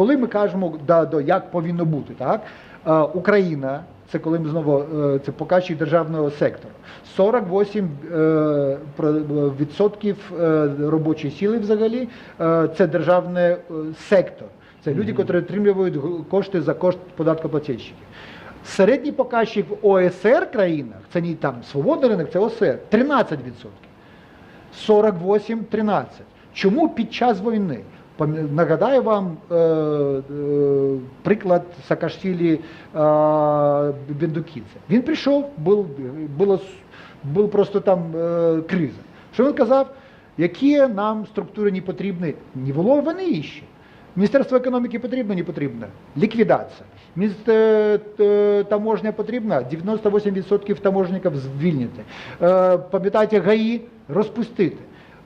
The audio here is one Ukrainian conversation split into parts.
коли ми кажемо да, до як повинно бути, так е, Україна. Це коли ми знову е, це показчик державного сектору. 48 е, про- відсотків е, робочої сили взагалі це державний сектор. Це люди, які отримують кошти за кошт податкоплательщиків. Середній показчик в ОСР країнах, це не там свободний ринок, це ОСР 13%. 48-13. Чому під час війни? Нагадаю вам е, е, приклад Саакашвілі е, Бендукідзе. Він прийшов, був, було, була просто там криза. Що він казав? Які нам структури не потрібні? Не було вони ще. Міністерство економіки потрібно, не потрібно. Ліквідація. Таможня потрібна, 98% таможників звільнити. Е, Пам'ятаєте, ГАІ розпустити.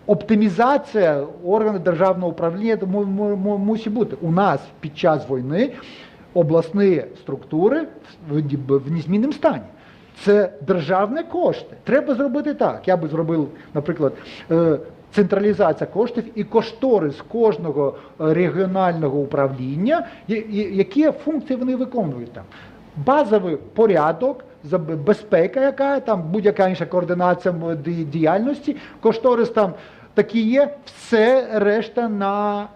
Оптимізація органів державного управління му- му- му- мусить бути. У нас під час війни обласні структури в, незмінному стані. Це державні кошти. Треба зробити так. Я би зробив, наприклад, е, централізація коштів і кошторис кожного е, регіонального управління, які функції вони виконують там. Базовий порядок, безпека, яка там будь-яка інша координація діяльності, кошторис там такі є, все решта на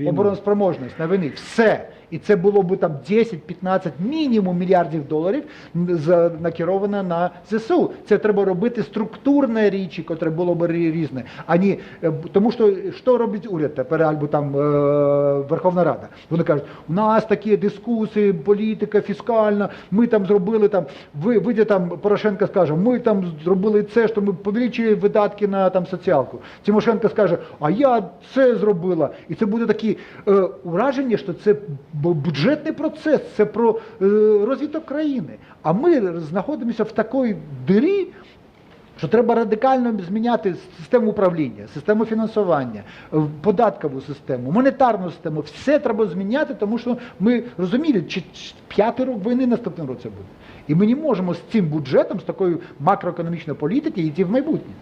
е, обороноспроможність, на війни. Все. І це було б там 10-15 мінімум мільярдів доларів накеровано на ЗСУ. Це треба робити структурне річі, котре було б різне. А ні, е, тому що що робить уряд тепер, або там е, Верховна Рада? Вони кажуть, у нас такі дискусії, політика фіскальна, ми там зробили там, ви вийде там Порошенко скаже, ми там зробили це, що ми повеличили видатки на там соціалку. Тимошенко скаже, а я це зробила. І це буде такі е, ураження, що це бюджетний процес, це про е, розвиток країни. А ми знаходимося в такій дирі, що треба радикально зміняти систему управління, систему фінансування, е, податкову систему, монетарну систему. Все треба зміняти, тому що ми розуміли, чи п'ятий рік війни наступним році буде. І ми не можемо з цим бюджетом, з такою макроекономічною політикою йти в майбутнє.